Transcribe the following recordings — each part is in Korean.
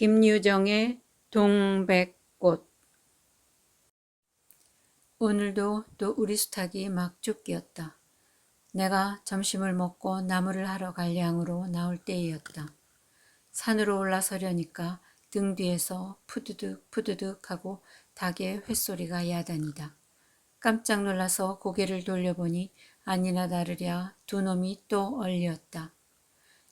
김유정의 동백꽃 오늘도 또 우리 수탉이 막 쫓기었다. 내가 점심을 먹고 나무를 하러 갈 양으로 나올 때이었다. 산으로 올라서려니까 등 뒤에서 푸드득 푸드득 하고 닭의 횟소리가 야단이다. 깜짝 놀라서 고개를 돌려보니 아니나 다르랴 두 놈이 또 얼리었다.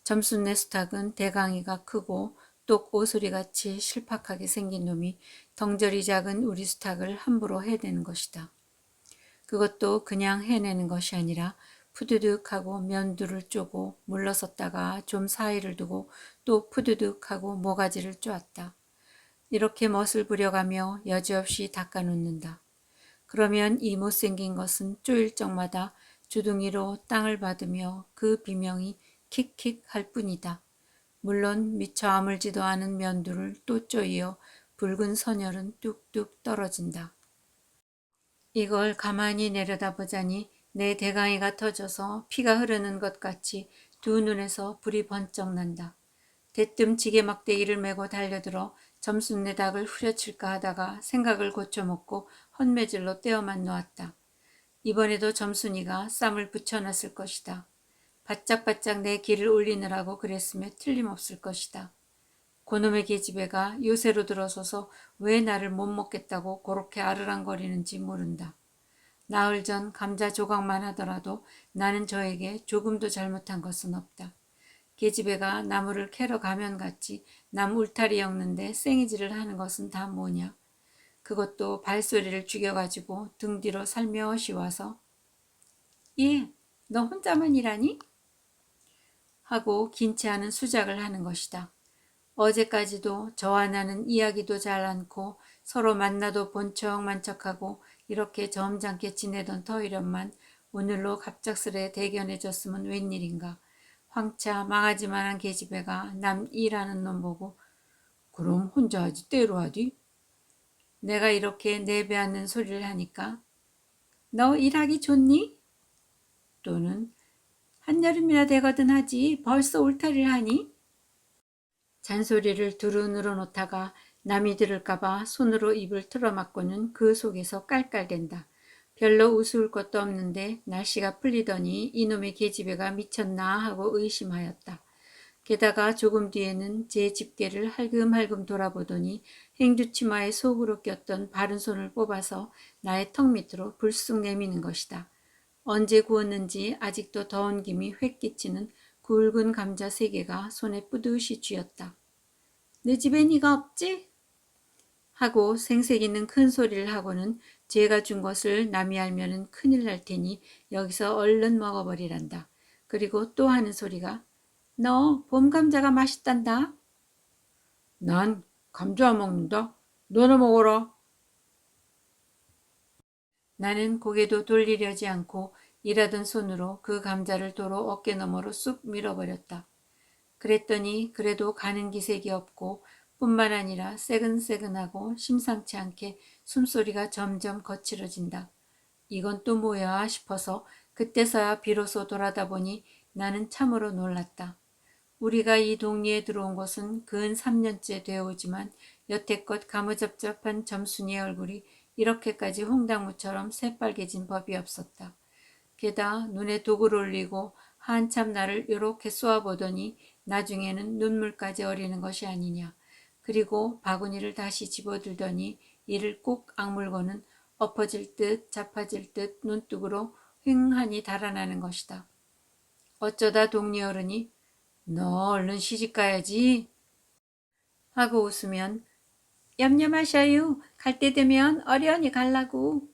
점순네 수탉은 대강이가 크고 똑 오소리같이 실팍하게 생긴 놈이 덩저리 작은 우리 수탉을 함부로 해대는 것이다. 그것도 그냥 해내는 것이 아니라 푸드득하고 면두를 쪼고 물러섰다가 좀 사이를 두고 또 푸드득하고 모가지를 쪼았다. 이렇게 멋을 부려가며 여지없이 닦아놓는다. 그러면 이 못생긴 것은 쪼일 적마다 주둥이로 땅을 받으며 그 비명이 킥킥 할 뿐이다. 물론 미처 아물지도 않은 면두를 또 쪼이어 붉은 선혈은 뚝뚝 떨어진다. 이걸 가만히 내려다보자니 내 대강이가 터져서 피가 흐르는 것 같이 두 눈에서 불이 번쩍 난다. 대뜸 지게 막대기를 메고 달려들어 점순내 닭을 후려칠까 하다가 생각을 고쳐먹고 헛매질로 떼어만 놓았다. 이번에도 점순이가 쌈을 붙여놨을 것이다. 바짝바짝 내 길을 올리느라고 그랬으면 틀림없을 것이다. 고놈의 계집애가 요새로 들어서서 왜 나를 못 먹겠다고 그렇게 아르랑거리는지 모른다. 나흘 전 감자 조각만 하더라도 나는 저에게 조금도 잘못한 것은 없다. 계집애가 나무를 캐러 가면 같이 남 울타리 엮는데 생이질을 하는 것은 다 뭐냐. 그것도 발소리를 죽여가지고 등 뒤로 살며시 와서 예, 너 혼자만 일하니? 하고 긴치 않은 수작을 하는 것이다. 어제까지도 저와 나는 이야기도 잘 않고 서로 만나도 본척만척하고 이렇게 점잖게 지내던 터이련만 오늘로 갑작스레 대견해졌으면 웬일인가. 황차 망하지만한 계집애가 남 일하는 놈 보고 그럼 혼자 하지 때로 하디? 내가 이렇게 내배하는 소리를 하니까 너 일하기 좋니? 또는 한여름이나 되거든 하지 벌써 울타리를 하니? 잔소리를 두루누루 놓다가 남이 들을까봐 손으로 입을 틀어막고는 그 속에서 깔깔댄다. 별로 우스울 것도 없는데 날씨가 풀리더니 이놈의 계집애가 미쳤나 하고 의심하였다. 게다가 조금 뒤에는 제 집게를 할금할금 돌아보더니 행주치마에 속으로 꼈던 바른 손을 뽑아서 나의 턱 밑으로 불쑥 내미는 것이다. 언제 구웠는지 아직도 더운 김이 획 끼치는 굵은 감자 세 개가 손에 뿌듯이 쥐었다. 내 집에 니가 없지? 하고 생색 있는 큰 소리를 하고는 제가 준 것을 남이 알면은 큰일 날 테니 여기서 얼른 먹어버리란다. 그리고 또 하는 소리가 너 봄 감자가 맛있단다. 난 감자 안 먹는다. 너나 먹어라. 나는 고개도 돌리려지 않고 일하던 손으로 그 감자를 도로 어깨 너머로 쑥 밀어버렸다. 그랬더니 그래도 가는 기색이 없고 뿐만 아니라 새근새근하고 심상치 않게 숨소리가 점점 거칠어진다. 이건 또 뭐야 싶어서 그때서야 비로소 돌아다 보니 나는 참으로 놀랐다. 우리가 이 동리에 들어온 것은 근 3년째 되어오지만 여태껏 가무잡잡한 점순이의 얼굴이 이렇게까지 홍당무처럼 새빨개진 법이 없었다. 게다 눈에 독을 올리고 한참 나를 요렇게 쏘아보더니 나중에는 눈물까지 어리는 것이 아니냐. 그리고 바구니를 다시 집어들더니 이를 꼭 악물고는 엎어질 듯 자빠질 듯 눈뚝으로 휑하니 달아나는 것이다. 어쩌다 동리 어른이 너 얼른 시집 가야지 하고 웃으면 염려마셔요. 갈 때 되면 어련히 갈라고.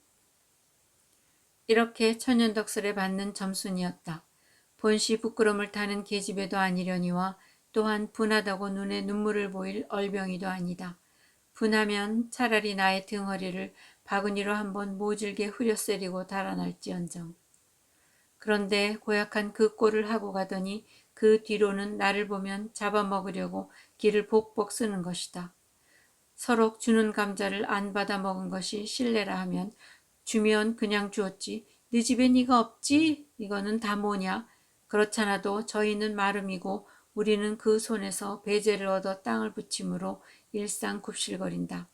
이렇게 천연덕스레 받는 점순이었다. 본시 부끄럼을 타는 계집애도 아니려니와 또한 분하다고 눈에 눈물을 보일 얼병이도 아니다. 분하면 차라리 나의 등허리를 바구니로 한번 모질게 후려세리고 달아날지언정. 그런데 고약한 그 꼴을 하고 가더니 그 뒤로는 나를 보면 잡아먹으려고 길을 복복 쓰는 것이다. 서로 주는 감자를 안 받아 먹은 것이 실례라 하면 주면 그냥 주었지. 네 집에 네가 없지? 이거는 다 뭐냐? 그렇잖아도 저희는 마름이고 우리는 그 손에서 배제를 얻어 땅을 붙임으로 일상 굽실거린다.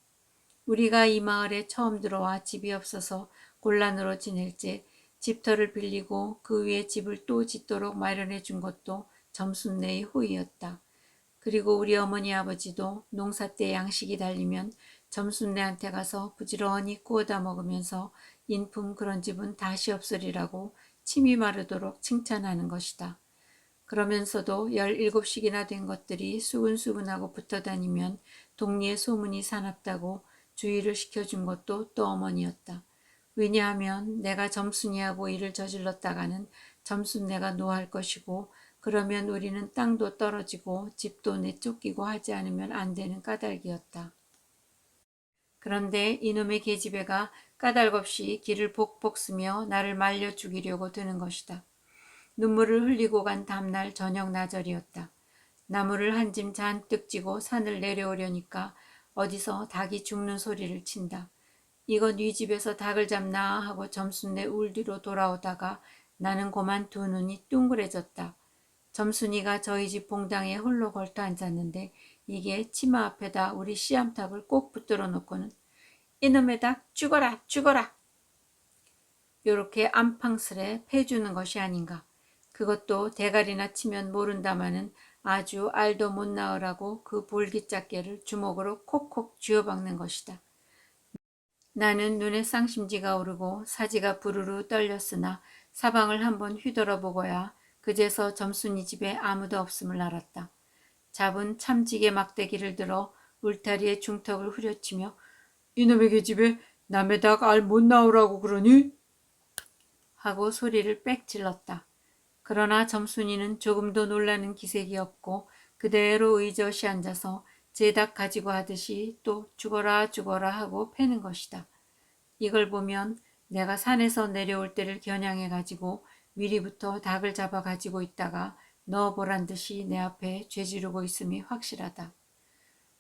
우리가 이 마을에 처음 들어와 집이 없어서 곤란으로 지낼 때 집터를 빌리고 그 위에 집을 또 짓도록 마련해 준 것도 점순네의 호의였다. 그리고 우리 어머니 아버지도 농사 때 양식이 달리면 점순네한테 가서 부지런히 구워다 먹으면서 인품 그런 집은 다시 없으리라고 침이 마르도록 칭찬하는 것이다. 그러면서도 17씩이나 된 것들이 수근수근하고 붙어 다니면 동리에 소문이 사납다고 주의를 시켜준 것도 또 어머니였다. 왜냐하면 내가 점순이하고 일을 저질렀다가는 점순내가 노할 것이고 그러면 우리는 땅도 떨어지고 집도 내쫓기고 하지 않으면 안 되는 까닭이었다. 그런데 이놈의 계집애가 까닭 없이 길을 복복 쓰며 나를 말려 죽이려고 드는 것이다. 눈물을 흘리고 간 다음날 저녁 나절이었다. 나무를 한 짐 잔뜩 찌고 산을 내려오려니까 어디서 닭이 죽는 소리를 친다. 이거 네 집에서 닭을 잡나 하고 점순내 울 뒤로 돌아오다가 나는 고만 두 눈이 둥그레졌다. 점순이가 저희 집 봉당에 홀로 걸터 앉았는데 이게 치마 앞에다 우리 씨암탉을 꼭 붙들어 놓고는 이놈의 닭 죽어라 죽어라 요렇게 안팡스레 패주는 것이 아닌가. 그것도 대가리나 치면 모른다마는 아주 알도 못 낳으라고 그 볼기짝개를 주먹으로 콕콕 쥐어박는 것이다. 나는 눈에 쌍심지가 오르고 사지가 부르르 떨렸으나 사방을 한번 휘돌아 보고야 그제서 점순이 집에 아무도 없음을 알았다. 잡은 참지게 막대기를 들어 울타리에 중턱을 후려치며 이놈의 계집애 남의 닭 알 못 나오라고 그러니? 하고 소리를 빽 질렀다. 그러나 점순이는 조금도 놀라는 기색이 없고 그대로 의젓이 앉아서 제닭 가지고 하듯이 또 죽어라 죽어라 하고 패는 것이다. 이걸 보면 내가 산에서 내려올 때를 겨냥해 가지고 미리부터 닭을 잡아 가지고 있다가 넣어보란 듯이 내 앞에 죄지르고 있음이 확실하다.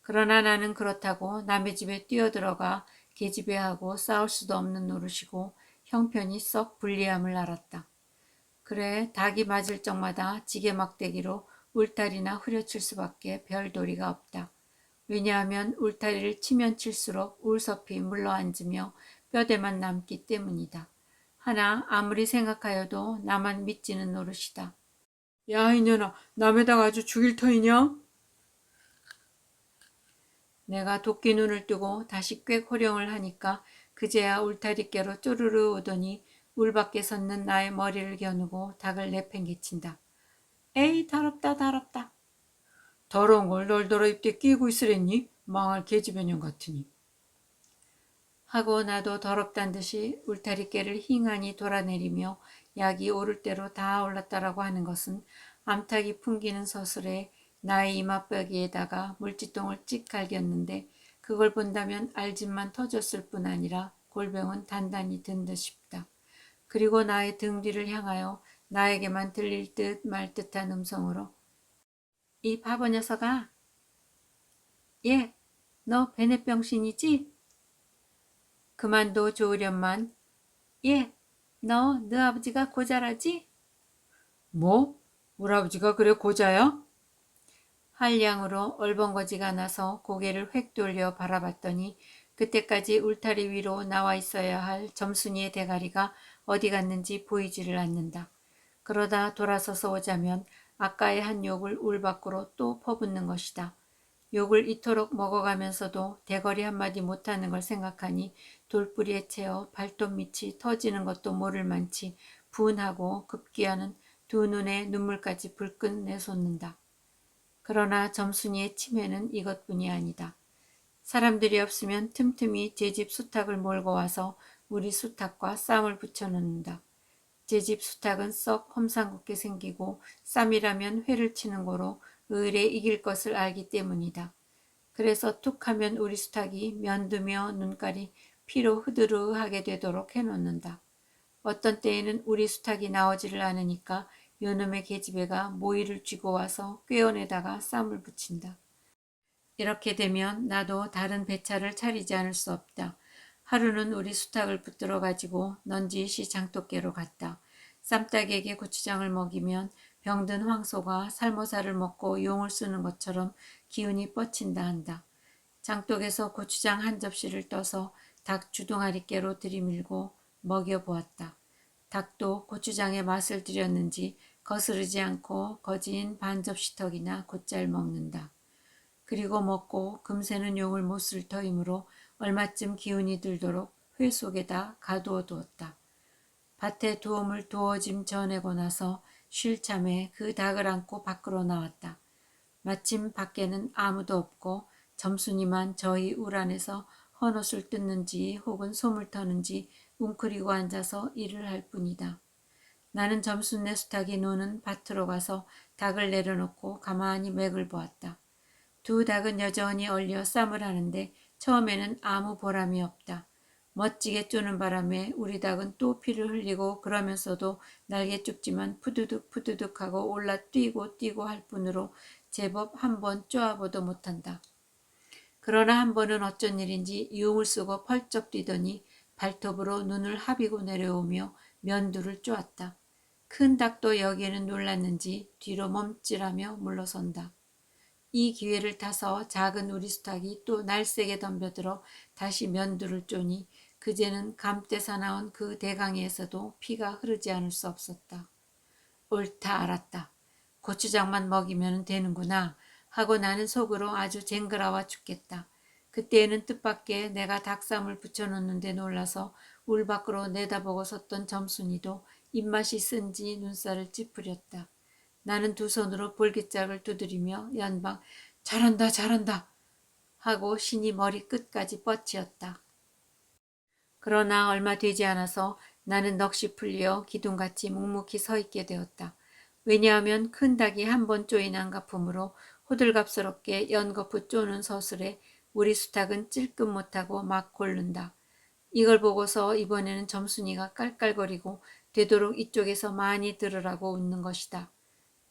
그러나 나는 그렇다고 남의 집에 뛰어들어가 계집애하고 싸울 수도 없는 노릇이고 형편이 썩 불리함을 알았다. 그래 닭이 맞을 적마다 지게 막대기로 울타리나 후려칠 수밖에 별 도리가 없다. 왜냐하면 울타리를 치면 칠수록 울섭이 물러앉으며 뼈대만 남기 때문이다. 하나 아무리 생각하여도 나만 믿지는 노릇이다. 야 이년아 남의 닭 아주 죽일 터이냐? 내가 도끼 눈을 뜨고 다시 꽤 호령을 하니까 그제야 울타리께로 쪼르르 오더니 울 밖에 섰는 나의 머리를 겨누고 닭을 내팽개친다. 에이 더럽다 더럽다. 더러운 걸 널더러 입대 끼고 있으랬니? 망할 계집애년 같으니. 하고 나도 더럽단 듯이 울타리깨를 힝하니 돌아내리며 약이 오를 대로 다 올랐다라고 하는 것은 암탉이 풍기는 서슬에 나의 이마뼈기에다가 물지똥을 찍 갈겼는데 그걸 본다면 알집만 터졌을 뿐 아니라 골병은 단단히 든 듯 싶다. 그리고 나의 등 뒤를 향하여 나에게만 들릴 듯 말 듯한 음성으로 이 바보 녀석아 예, 너 베네병신이지? 그만도 좋으련만 예, 너, 너 아버지가 고자라지? 뭐? 우리 아버지가 그래 고자야? 한량으로 얼벙거지가 나서 고개를 획 돌려 바라봤더니 그때까지 울타리 위로 나와 있어야 할 점순이의 대가리가 어디 갔는지 보이지를 않는다. 그러다 돌아서서 오자면 아까의 한 욕을 울 밖으로 또 퍼붓는 것이다. 욕을 이토록 먹어가면서도 대거리 한마디 못하는 걸 생각하니 돌뿌리에 채어 발톱 밑이 터지는 것도 모를 만치 분하고 급기야는 두 눈에 눈물까지 불끈 내솟는다. 그러나 점순이의 치매는 이것뿐이 아니다. 사람들이 없으면 틈틈이 제 집 수탉을 몰고 와서 우리 수탉과 쌈을 붙여놓는다. 제 집 수탉은 썩 험상궂게 생기고 쌈이라면 회를 치는 고로 의뢰 이길 것을 알기 때문이다. 그래서 툭 하면 우리 수탉이 면두며 눈깔이 피로 흐드르하게 되도록 해놓는다. 어떤 때에는 우리 수탉이 나오지를 않으니까 요놈의 계집애가 모이를 쥐고 와서 꾀어내다가 쌈을 붙인다. 이렇게 되면 나도 다른 배차를 차리지 않을 수 없다. 하루는 우리 수탉을 붙들어 가지고 넌지시 장독계로 갔다. 쌈닭에게 고추장을 먹이면 병든 황소가 살모사를 먹고 용을 쓰는 것처럼 기운이 뻗친다 한다. 장독에서 고추장 한 접시를 떠서 닭 주둥아리께로 들이밀고 먹여보았다. 닭도 고추장의 맛을 들였는지 거스르지 않고 거진 반 접시턱이나 곧잘 먹는다. 그리고 먹고 금새는 용을 못 쓸 터이므로 얼마쯤 기운이 들도록 회 속에다 가두어 두었다. 밭에 도움을 두어짐 전해고 나서 쉴 참에 그 닭을 안고 밖으로 나왔다. 마침 밖에는 아무도 없고 점순이만 저희 울 안에서 헌옷을 뜯는지 혹은 솜을 터는지 웅크리고 앉아서 일을 할 뿐이다. 나는 점순네 수탉이 노는 밭으로 가서 닭을 내려놓고 가만히 맥을 보았다. 두 닭은 여전히 얼려 쌈을 하는데 처음에는 아무 보람이 없다. 멋지게 쪼는 바람에 우리 닭은 또 피를 흘리고 그러면서도 날개 좁지만 푸드득 푸드득 하고 올라 뛰고 뛰고 할 뿐으로 제법 한 번 쪼아보도 못한다. 그러나 한 번은 어쩐 일인지 유흥을 쓰고 펄쩍 뛰더니 발톱으로 눈을 하비고 내려오며 면두를 쪼았다. 큰 닭도 여기에는 놀랐는지 뒤로 몸찔하며 물러선다. 이 기회를 타서 작은 우리 수탉이 또 날쌔게 덤벼들어 다시 면두를 쪼니 그제는 감때 사나운 그 대강에서도 피가 흐르지 않을 수 없었다. 옳다 알았다. 고추장만 먹이면 되는구나 하고 나는 속으로 아주 쟁그라와 죽겠다. 그때에는 뜻밖의 내가 닭쌈을 붙여놓는데 놀라서 울 밖으로 내다보고 섰던 점순이도 입맛이 쓴지 눈살을 찌푸렸다. 나는 두 손으로 볼기짝을 두드리며 연방 잘한다 잘한다 하고 신이 머리 끝까지 뻗치었다. 그러나 얼마 되지 않아서 나는 넋이 풀려 기둥같이 묵묵히 서 있게 되었다. 왜냐하면 큰 닭이 한 번 쪼인 안가품으로 호들갑스럽게 연거푸 쪼는 서술에 우리 수탉은 찔끔 못하고 막 골른다. 이걸 보고서 이번에는 점순이가 깔깔거리고 되도록 이쪽에서 많이 들으라고 웃는 것이다.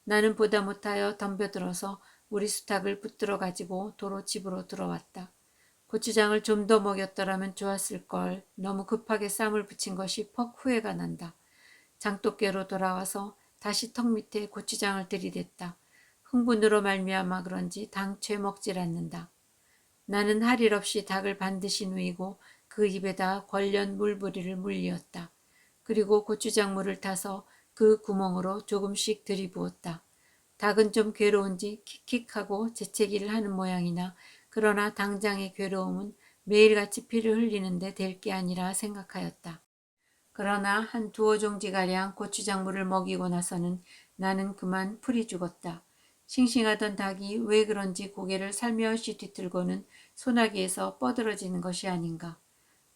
나는 보다 못하여 덤벼들어서 우리 수탉을 붙들어 가지고 도로 집으로 들어왔다. 고추장을 좀 더 먹였더라면 좋았을 걸 너무 급하게 쌈을 붙인 것이 퍽 후회가 난다. 장독께로 돌아와서 다시 턱 밑에 고추장을 들이댔다. 흥분으로 말미암아 그런지 당최 먹질 않는다. 나는 할 일 없이 닭을 반드시 누이고 그 입에다 관련 물부리를 물리었다. 그리고 고추장물을 타서 그 구멍으로 조금씩 들이부었다. 닭은 좀 괴로운지 킥킥하고 재채기를 하는 모양이나 그러나 당장의 괴로움은 매일같이 피를 흘리는데 될 게 아니라 생각하였다. 그러나 한 두어 종지가량 고추장물을 먹이고 나서는 나는 그만 풀이 죽었다. 싱싱하던 닭이 왜 그런지 고개를 살며시 뒤틀고는 소나기에서 뻗어지는 것이 아닌가.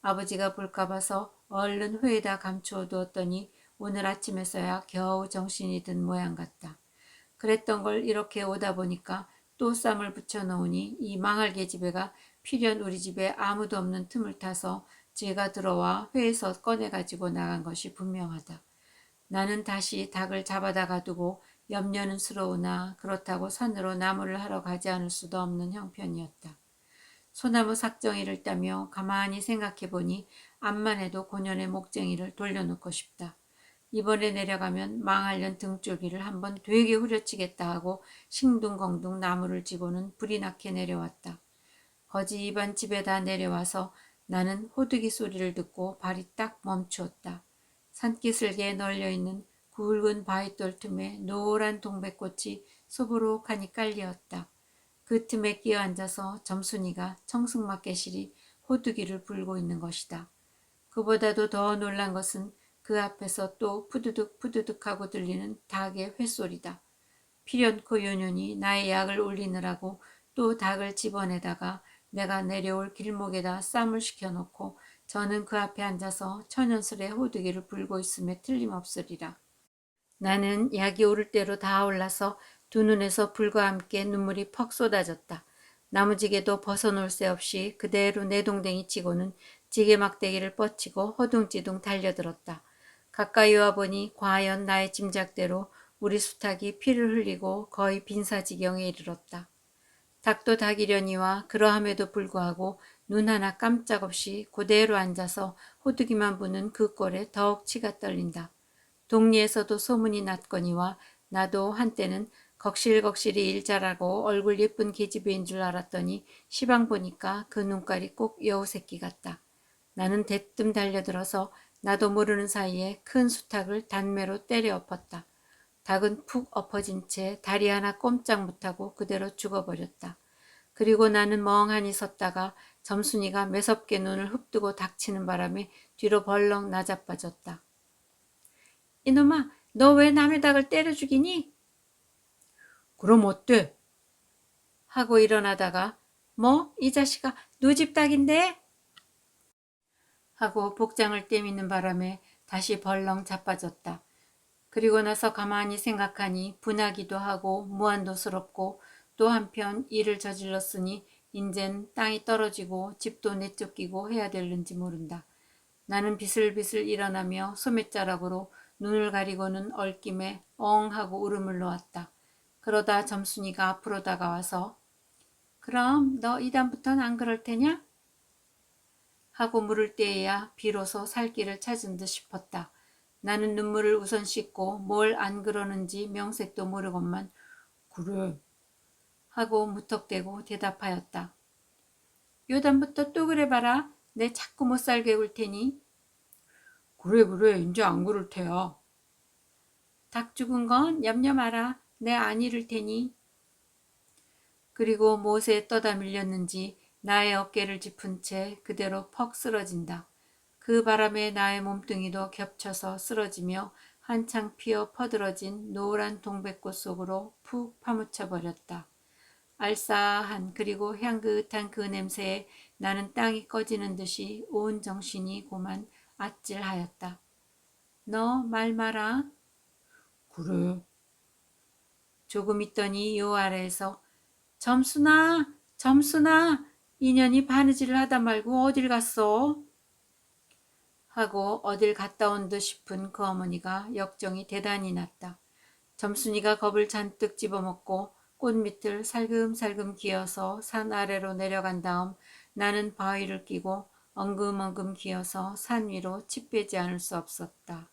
아버지가 볼까 봐서 얼른 회에다 감추어 두었더니 오늘 아침에서야 겨우 정신이 든 모양 같다. 그랬던 걸 이렇게 오다 보니까 또 쌈을 붙여놓으니 이 망할 계집애가 필연 우리 집에 아무도 없는 틈을 타서 제가 들어와 회에서 꺼내가지고 나간 것이 분명하다. 나는 다시 닭을 잡아다 가 두고 염려는 스러우나 그렇다고 산으로 나무를 하러 가지 않을 수도 없는 형편이었다. 소나무 삭정이를 따며 가만히 생각해 보니 암만 해도 고년의 목쟁이를 돌려놓고 싶다. 이번에 내려가면 망할년 등줄기를 한번 되게 후려치겠다 하고 싱둥벙둥 나무를 지고는 불이 나게 내려왔다. 거지 입안 집에다 내려와서 나는 호두기 소리를 듣고 발이 딱 멈추었다. 산기슭에 널려있는 굵은 바위돌 틈에 노란 동백꽃이 소보록하니 깔리었다. 그 틈에 끼어 앉아서 점순이가 청승맞게실이 호두기를 불고 있는 것이다. 그보다도 더 놀란 것은 그 앞에서 또 푸드득 푸드득 하고 들리는 닭의 횟소리다. 필연코 요년이 나의 약을 올리느라고 또 닭을 집어내다가 내가 내려올 길목에다 쌈을 시켜놓고 저는 그 앞에 앉아서 천연스레 호두기를 불고 있음에 틀림없으리라. 나는 약이 오를 대로 다 올라서 두 눈에서 불과 함께 눈물이 퍽 쏟아졌다. 나무지게도 벗어놓을 새 없이 그대로 내동댕이 치고는 지게 막대기를 뻗치고 허둥지둥 달려들었다. 가까이 와 보니 과연 나의 짐작대로 우리 수탉이 피를 흘리고 거의 빈사지경에 이르렀다. 닭도 닭이려니와 그러함에도 불구하고 눈 하나 깜짝없이 그대로 앉아서 호두기만 부는 그 꼴에 더욱 치가 떨린다. 동리에서도 소문이 났거니와 나도 한때는 걱실걱실이 일 잘하고 얼굴 예쁜 계집애인 줄 알았더니 시방 보니까 그 눈깔이 꼭 여우 새끼 같다. 나는 대뜸 달려들어서 나도 모르는 사이에 큰 수탉을 단매로 때려 엎었다. 닭은 푹 엎어진 채 다리 하나 꼼짝 못하고 그대로 죽어버렸다. 그리고 나는 멍하니 섰다가 점순이가 매섭게 눈을 흡뜨고 닥치는 바람에 뒤로 벌렁 나자빠졌다. 이놈아, 너 왜 남의 닭을 때려 죽이니? 그럼 어때? 하고 일어나다가 뭐? 이 자식아 누집 닭인데? 하고 복장을 떼미는 바람에 다시 벌렁 자빠졌다. 그리고 나서 가만히 생각하니 분하기도 하고 무한도스럽고 또 한편 일을 저질렀으니 인젠 땅이 떨어지고 집도 내쫓기고 해야 될는지 모른다. 나는 비슬비슬 일어나며 소매자락으로 눈을 가리고는 얼김에 엉 하고 울음을 놓았다. 그러다 점순이가 앞으로 다가와서 그럼 너 이다음부턴 안 그럴 테냐? 하고 물을 때에야 비로소 살 길을 찾은 듯 싶었다. 나는 눈물을 우선 씻고 뭘 안 그러는지 명색도 모르건만 그래. 하고 무턱대고 대답하였다. 요단부터 또 그래 봐라. 내 자꾸 못 살게 울 테니. 그래 그래 이제 안 그럴 테야. 닭 죽은 건 염려 마라. 내 안 잃을 테니. 그리고 못에 떠다 밀렸는지 나의 어깨를 짚은 채 그대로 퍽 쓰러진다. 그 바람에 나의 몸뚱이도 겹쳐서 쓰러지며 한창 피어 퍼들어진 노란 동백꽃 속으로 푹 파묻혀 버렸다. 알싸한 그리고 향긋한 그 냄새에 나는 땅이 꺼지는 듯이 온 정신이 고만 아찔하였다. 너 말 마라. 그래. 조금 있더니 요 아래에서 점수나 점수나 인연이 바느질을 하다 말고 어딜 갔어? 하고 어딜 갔다 온 듯 싶은 그 어머니가 역정이 대단히 났다. 점순이가 겁을 잔뜩 집어먹고 꽃 밑을 살금살금 기어서 산 아래로 내려간 다음 나는 바위를 끼고 엉금엉금 기어서 산 위로 치 빼지 않을 수 없었다.